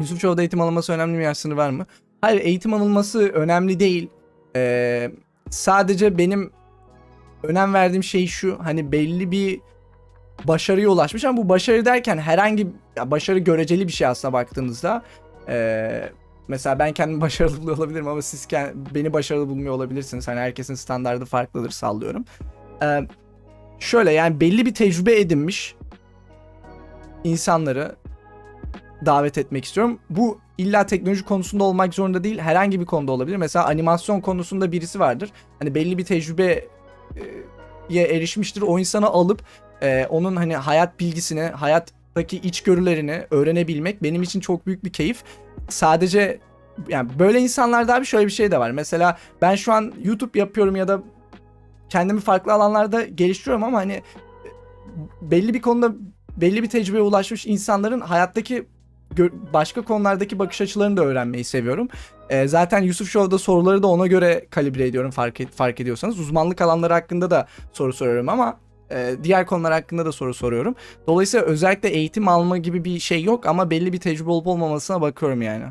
Yusuf Show'da eğitim alınması önemli mi yaş sınırı var mı? Hayır eğitim alınması önemli değil. Ee, sadece benim önem verdiğim şey şu hani belli bir başarıya ulaşmış ama bu başarı derken herhangi ya başarı göreceli bir şey aslında baktığınızda. Ee, mesela ben kendimi başarılı buluyor olabilirim ama siz beni başarılı bulmuyor olabilirsiniz. Hani herkesin standardı farklıdır sallıyorum. Ee, şöyle yani belli bir tecrübe edinmiş insanları davet etmek istiyorum. Bu illa teknoloji konusunda olmak zorunda değil. Herhangi bir konuda olabilir. Mesela animasyon konusunda birisi vardır. Hani belli bir tecrübeye erişmiştir. O insanı alıp e, onun hani hayat bilgisini, hayattaki içgörülerini öğrenebilmek benim için çok büyük bir keyif. Sadece yani böyle insanlarda abi şöyle bir şey de var. Mesela ben şu an YouTube yapıyorum ya da kendimi farklı alanlarda geliştiriyorum ama hani belli bir konuda belli bir tecrübeye ulaşmış insanların hayattaki başka konulardaki bakış açılarını da öğrenmeyi seviyorum. Ee, zaten Yusuf Show'da soruları da ona göre kalibre ediyorum fark, et- fark ediyorsanız. Uzmanlık alanları hakkında da soru soruyorum ama e, diğer konular hakkında da soru soruyorum. Dolayısıyla özellikle eğitim alma gibi bir şey yok ama belli bir tecrübe olup olmamasına bakıyorum yani.